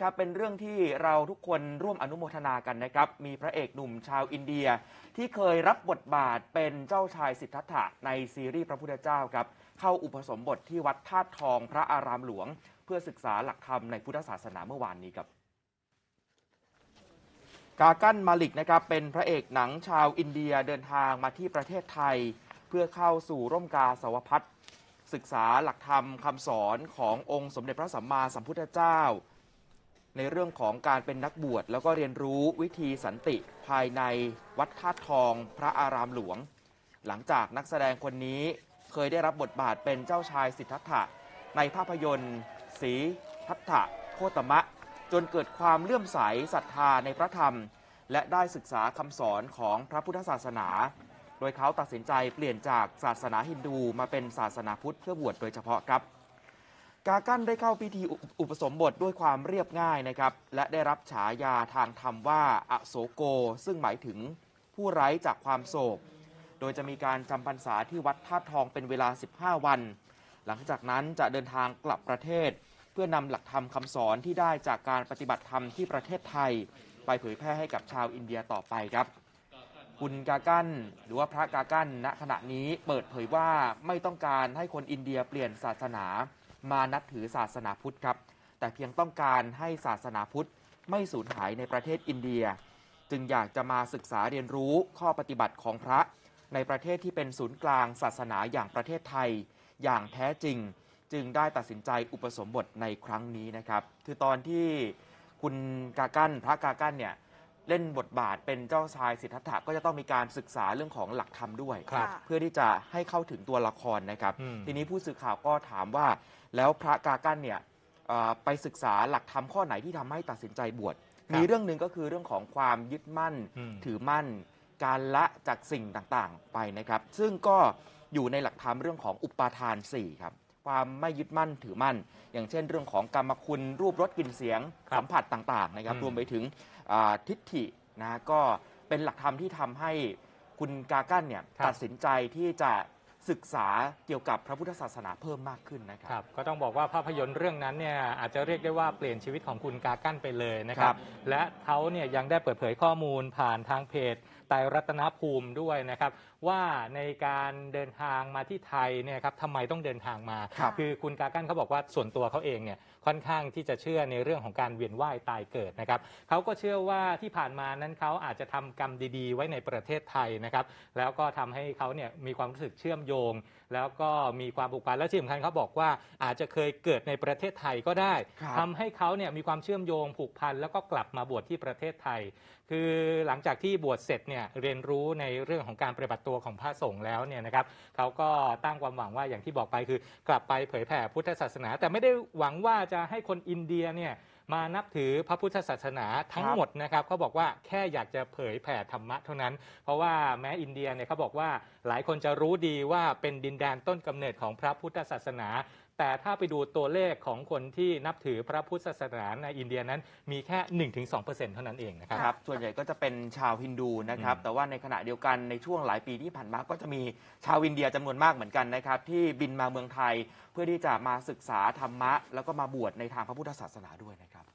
ครับเป็นเรื่องที่เราทุกคนร่วมอนุโมทนากันนะครับ มีพระเอกหนุ่มชาวอินเดีย ที่เคยรับบทบาทเป็นเจ้าชายสิทธัตถะในซีรีส์พระพุทธเจ้าครับเข้าอุปสมบทที่วัดธาตุทองพระอารามหลวง เพื่อศึกษาหลักธรรมในพุทธศาสนาเมื่อวานนี้ครับ กากันมาลิกนะครับเป็นพระเอกหนังชาวอินเดียเดินทางมาที่ประเทศไทย เพื่อเข้าสู่ร่มกาสาวพัฒน์ศึกษาหลักธรรมคำสอนขององค์สมเด็จพระสัมมาสัมพุทธเจ้า ในเรื่องของการเป็นนักบวช แล้วก็เรียนรู้วิธีสันติภายในวัดธาตุทองพระอารามหลวง หลังจากนักแสดงคนนี้เคยได้รับบทบาทเป็นเจ้าชายสิทธัตถะ ในภาพยนตร์ สีทัตถะโคตมะ จนเกิดความเลื่อมใสศรัทธาในพระธรรม และได้ศึกษาคำสอนของพระพุทธศาสนา โดยเขาตัดสินใจเปลี่ยนจากศาสนาฮินดูมาเป็นศาสนาพุทธเพื่อบวชโดยเฉพาะครับ กากันได้เข้าพิธีอุปสมบทด้วยความเรียบง่ายนะครับ และได้รับฉายาทางธรรมว่าอโศโก ซึ่งหมายถึงผู้ไร้จากความโศก โดยจะมีการจำพรรษาที่วัดธาตุทองเป็นเวลา 15 วัน หลังจากนั้นจะเดินทางกลับประเทศ เพื่อนำหลักธรรมคำสอนที่ได้จากการปฏิบัติธรรมที่ประเทศไทย ไปเผยแพร่ให้กับชาวอินเดียต่อไปครับคุณกากันหรือว่าพระกากันณขณะนี้เปิดเผยว่าไม่ต้องการให้คนอินเดียเปลี่ยนศาสนา มานับถือศาสนาพุทธครับ แต่เพียงต้องการให้ศาสนาพุทธไม่สูญหายในประเทศอินเดีย จึงอยากจะมาศึกษาเรียนรู้ข้อปฏิบัติของพระ ในประเทศที่เป็นศูนย์กลางศาสนาอย่างประเทศไทย อย่างแท้จริง จึงได้ตัดสินใจอุปสมบทในครั้งนี้นะครับ คือตอนที่คุณกากันพระกากันเนี่ย เล่นบทบาทเป็นเจ้าชายสิทธัตถะก็จะต้องมีการศึกษาเรื่องของหลักธรรมด้วยครับ เพื่อที่จะให้เข้าถึงตัวละครนะครับ อืม ทีนี้ผู้สื่อข่าวก็ถามว่า แล้วพระกากันเนี่ยเอ่อไปศึกษาหลักธรรมข้อไหนที่ทำให้ตัดสินใจบวชมีเรื่องหนึ่งก็คือเรื่องของความยึดมั่น อืม ถือมั่น การละจากสิ่งต่างๆ ไปนะครับ ซึ่งก็อยู่ในหลักธรรมเรื่องของอุปาทาน4ครับ ความไม่ยึดมั่นถือมั่น อย่างเช่นเรื่องของกรรมคุณรูปรสกลิ่นเสียงครับสัมผัสต่างๆนะครับอืมรวมไปถึงอ่าทิฏฐินะก็เป็นหลักธรรมที่ทำให้คุณกากันเนี่ยตัดสินใจที่จะศึกษาเกี่ยวกับพระพุทธศาสนาเพิ่มมากขึ้นนะคครัรับบก็ต้องบอกว่าภาพยนตร์เรื่องนั้นเนี่ยอาจจะเรียกได้ว่าเปลี่ยนชีวิตของคุณกากั้นไปเลยนะคครัรับบและเขาเนี่ยยังได้เปิดเผยข้อมูลผ่านทางเพจไตรรัตนภูมิด้วยนะครับ ว่าในการเดินทางมาที่ไทยเนี่ยครับทำไมต้องเดินทางมาครับ อคุณกากั้นเขาบอกว่าส่วนตัวเขาเองเนี่ยค่อนข้างที่จะเชื่อในเรื่องของการเวียนว่ายตายเกิดนะครับเขาก็เชื่อว่าที่ผ่านมานั้นเขาอาจจะทำกรรมดีๆ ไว้ในประเทศไทยนะครับ แล้วก็ทำให้เขาเนี่ยมีความรู้สึกเชื่อมโยง แล้วก็มีความผูกพันและที่สำคัญเขาบอกว่าอาจจะเคยเกิดในประเทศไทยก็ได้ครับ ทำให้เขาเนี่ยมีความเชื่อมโยงผูกพันแล้วก็กลับมาบวชที่ประเทศไทย คือหลังจากที่บวชเสร็จเนี่ยเรียนรู้ในเรื่องของการปฏิบัติตัวของพระสงฆ์แล้วเนี่ยนะครับเขาก็ตั้งความหวังว่าอย่างที่บอกไปคือกลับไปเผยแผ่พุทธศาสนา แต่ไม่ได้หวังว่าจะให้คนอินเดียเนี่ยมานับถือพระพุทธศาสนาทั้งหมดนะครับเขาบอกว่าแค่อยากจะเผยแผ่ธรรมะเท่านั้น เพราะว่าแม้อินเดียเนี่ยเขาบอกว่าหลายคนจะรู้ดีว่าเป็นดินแดนต้นกำเนิดของพระพุทธศาสนา แต่ถ้าไปดูตัวเลขของคนที่นับถือพระพุทธศาสนาในอินเดียนั้นมีแค่ 1-2%เท่านั้นเองนะครับครับส่วนใหญ่ก็จะเป็นชาวฮินดูนะครับ อืมแต่ว่าในขณะเดียวกันในช่วงหลายปีที่ผ่านมาก็จะมีชาวอินเดียจำนวนมากเหมือนกันนะครับ ที่บินมาเมืองไทยเพื่อที่จะมาศึกษาธรรมะ แล้วก็มาบวชในทางพระพุทธศาสนาด้วยนะครับ